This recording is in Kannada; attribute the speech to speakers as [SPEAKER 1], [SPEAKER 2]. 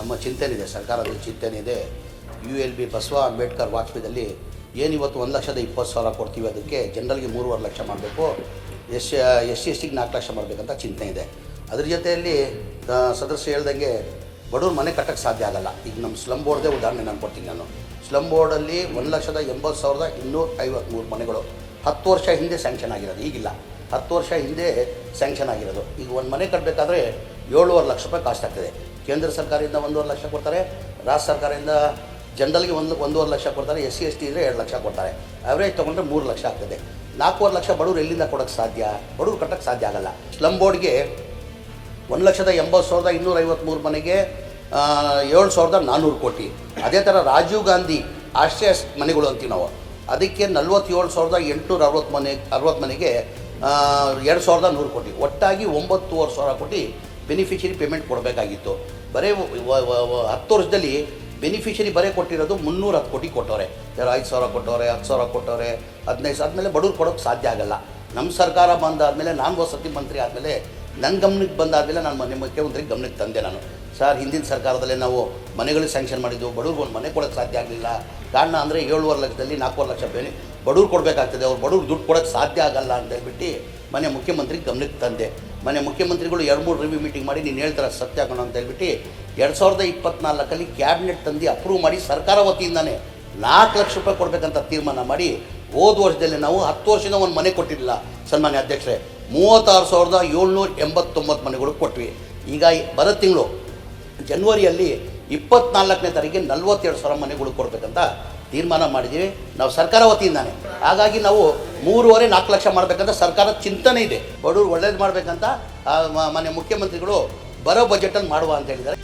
[SPEAKER 1] ನಮ್ಮ ಚಿಂತನೆ ಇದೆ ಸರ್ಕಾರದ ಚಿಂತನೆ ಇದೆ U L B Basava Ambedkar ವಾಕ್ಯದಲ್ಲಿ ಏನು ಇವತ್ತು ಒಂದು ಲಕ್ಷದ ಇಪ್ಪತ್ತು ಸಾವಿರ ಕೊಡ್ತೀವಿ ಅದಕ್ಕೆ ಜನರಲ್ಗೆ ಮೂರುವರೆ ಲಕ್ಷ ಮಾಡಬೇಕು, ಎಸ್ ಎಸ್ ಸಿ, ಎಸ್ ಟಿಗೆ ನಾಲ್ಕು ಲಕ್ಷ ಮಾಡಬೇಕಂತ ಚಿಂತನೆ ಇದೆ ಅದ್ರ ಜೊತೆಯಲ್ಲಿ ಸದಸ್ಯ ಹೇಳ್ದಂಗೆ ಬಡವ್ರ ಮನೆ ಕಟ್ಟಕ್ಕೆ ಸಾಧ್ಯ ಆಗಲ್ಲ. ಈಗ ನಮ್ಮ ಸ್ಲಮ್ ಬೋರ್ಡ್ದೇ ಉದಾಹರಣೆ ನಾನು ಕೊಡ್ತೀನಿ ನಾನು. ಸ್ಲಮ್ ಬೋರ್ಡಲ್ಲಿ ಒಂದು ಲಕ್ಷದ ಎಂಬತ್ತು ಸಾವಿರದ ಇನ್ನೂರ ಐವತ್ತ್ಮೂರು ಮನೆಗಳು. ಹತ್ತು ವರ್ಷ ಹಿಂದೆ ಸ್ಯಾಂಕ್ಷನ್ ಆಗಿರೋದು, ಈಗಿಲ್ಲ. ಹತ್ತು ವರ್ಷ ಹಿಂದೆ ಸ್ಯಾಂಕ್ಷನ್ ಆಗಿರೋದು. ಈಗ ಒಂದು ಮನೆ ಕಟ್ಟಬೇಕಾದ್ರೆ ಏಳುವರೆ ಲಕ್ಷ ರೂಪಾಯಿ ಕಾಸ್ಟ್ ಆಗ್ತದೆ. ಕೇಂದ್ರ ಸರ್ಕಾರದಿಂದ ಒಂದೂವರೆ ಲಕ್ಷ ಕೊಡ್ತಾರೆ, ರಾಜ್ಯ ಸರ್ಕಾರದಿಂದ ಜನರಲ್ಗೆ ಒಂದು, ಒಂದೂವರೆ ಲಕ್ಷ ಕೊಡ್ತಾರೆ ಎಸ್ ಸಿ ಎಸ್ ಟಿ ಇದ್ದರೆ ಎರಡು ಲಕ್ಷ ಕೊಡ್ತಾರೆ. ಅವರೇಜ್ ತೊಗೊಂಡ್ರೆ ಮೂರು ಲಕ್ಷ ಆಗ್ತದೆ. ನಾಲ್ಕೂವರೆ ಲಕ್ಷ ಬಡವರು ಎಲ್ಲಿಂದ ಕೊಡೋಕ್ಕೆ ಸಾಧ್ಯ? ಬಡವರು ಕಟ್ಟಕ್ಕೆ ಸಾಧ್ಯ ಆಗಲ್ಲ. ಸ್ಲಮ್ ಬೋರ್ಡ್ಗೆ ಒಂದು ಲಕ್ಷದ ಎಂಬತ್ತು ಸಾವಿರದ ಇನ್ನೂರ ಐವತ್ತ್ಮೂರು ಮನೆಗೆ ಏಳು ಸಾವಿರದ ನಾನ್ನೂರು ಕೋಟಿ. ಅದೇ ಥರ ರಾಜೀವ್ ಗಾಂಧಿ ಆಶ್ರಯ ಮನೆಗಳು ಅಂತೀವಿ ನಾವು. ಅದಕ್ಕೆ ನಲ್ವತ್ತೇಳು ಸಾವಿರದ ಎಂಟುನೂರ ಅರವತ್ತು ಮನೆ, ಅರವತ್ತು ಮನೆಗೆ ಎರಡು ಸಾವಿರದ ನೂರು ಕೋಟಿ. ಒಟ್ಟಾಗಿ ಒಂಬತ್ತುವರೆ ಸಾವಿರ ಕೋಟಿ ಬೆನಿಫಿಷರಿ ಪೇಮೆಂಟ್ ಕೊಡಬೇಕಾಗಿತ್ತು. ಬರೀ ಹತ್ತು ವರ್ಷದಲ್ಲಿ ಬೆನಿಫಿಷರಿ ಬರೇ ಕೊಟ್ಟಿರೋದು ಮುನ್ನೂರ ಹತ್ತು ಕೋಟಿ ಕೊಟ್ಟವ್ರೆ. ಯಾರು ಐದು ಸಾವಿರ ಕೊಟ್ಟವ್ರೆ, ಹತ್ತು ಸಾವಿರ ಕೊಟ್ಟವ್ರೆ, ಹದಿನೈದು ಸಾವಿರ, ಆದಮೇಲೆ ಬಡವ್ರು ಕೊಡೋಕ್ಕೆ ಸಾಧ್ಯ ಆಗಲ್ಲ. ನಮ್ಮ ಸರ್ಕಾರ ಬಂದಾದಮೇಲೆ ನಾನು ವಸತಿ ಮಂತ್ರಿ ಆದಮೇಲೆ ನನ್ನ ಗಮನಕ್ಕೆ ಬಂದಾದಮೇಲೆ ನಾನು ಮನೆ ಮುಖ್ಯಮಂತ್ರಿ ಗಮನಕ್ಕೆ ತಂದೆ ನಾನು. ಸರ್, ಹಿಂದಿನ ಸರ್ಕಾರದಲ್ಲೇ ನಾವು ಮನೆಗಳಿಗೆ ಸ್ಯಾಂಕ್ಷನ್ ಮಾಡಿದ್ದು ಬಡವ್ರಿಗೆ ಒಂದು ಮನೆ ಕೊಡೋಕ್ಕೆ ಸಾಧ್ಯ ಆಗಲಿಲ್ಲ. ಕಾರಣ ಅಂದರೆ ಏಳುವರೆ ಲಕ್ಷದಲ್ಲಿ ನಾಲ್ಕೂವರೆ ಲಕ್ಷ ಬೆನಿ, ಬಡವ್ರು ಕೊಡಬೇಕಾಗ್ತದೆ, ಅವ್ರು ಬಡವ್ರು ದುಡ್ಡು ಕೊಡೋಕ್ಕೆ ಸಾಧ್ಯ ಆಗಲ್ಲ ಅಂತ ಹೇಳ್ಬಿಟ್ಟು ಮನೆ ಮುಖ್ಯಮಂತ್ರಿ ಗಮನಕ್ಕೆ ತಂದೆ. ಮನೆ ಮುಖ್ಯಮಂತ್ರಿಗಳು ಎರಡು ಮೂರು ರಿವ್ಯೂ ಮೀಟಿಂಗ್ ಮಾಡಿ ನೀನು ಹೇಳ್ತಾರೆ ಸತ್ಯ ಕಣ ಅಂತ ಹೇಳ್ಬಿಟ್ಟು ಎರಡು ಸಾವಿರದ ಇಪ್ಪತ್ನಾಲ್ಕಲ್ಲಿ ಕ್ಯಾಬಿನೆಟ್ ತಂದು ಅಪ್ರೂವ್ ಮಾಡಿ ಸರ್ಕಾರ ವತಿಯಿಂದಾನೆ ನಾಲ್ಕು ಲಕ್ಷ ರೂಪಾಯಿ ಕೊಡಬೇಕಂತ ತೀರ್ಮಾನ ಮಾಡಿ ಹೋದ ವರ್ಷದಲ್ಲಿ ನಾವು ಹತ್ತು ವರ್ಷದಿಂದ ಒಂದು ಮನೆ ಕೊಟ್ಟಿರಲಿಲ್ಲ ಸನ್ಮಾನ್ಯ ಅಧ್ಯಕ್ಷರೇ. ಮೂವತ್ತಾರು ಸಾವಿರದ ಏಳ್ನೂರ ಎಂಬತ್ತೊಂಬತ್ತು ಮನೆಗಳು ಕೊಟ್ವಿ. ಈಗ ಬರ ಬರೋ ತಿಂಗಳು ಜನವರಿಯಲ್ಲಿ ಇಪ್ಪತ್ನಾಲ್ಕನೇ ತಾರೀಕಿಗೆ ನಲ್ವತ್ತೆರಡು ಸಾವಿರ ಮನೆಗಳು ಕೊಡಬೇಕಂತ ತೀರ್ಮಾನ ಮಾಡಿದ್ದೀವಿ. ನಾವು ಸರ್ಕಾರ ವತಿಯಿಂದಾನೆ. ಹಾಗಾಗಿ ನಾವು ಮೂರುವರೆ, ನಾಲ್ಕು ಲಕ್ಷ ಮಾಡಬೇಕಂತ ಸರ್ಕಾರದ ಚಿಂತನೆ ಇದೆ. ಬಡವರು ಒಳ್ಳೇದು ಮಾಡಬೇಕಂತ ಮನೆ ಮುಖ್ಯಮಂತ್ರಿಗಳು ಬರೋ ಬಜೆಟಲ್ಲಿ ಮಾಡುವ ಅಂತ ಹೇಳಿದ್ದಾರೆ.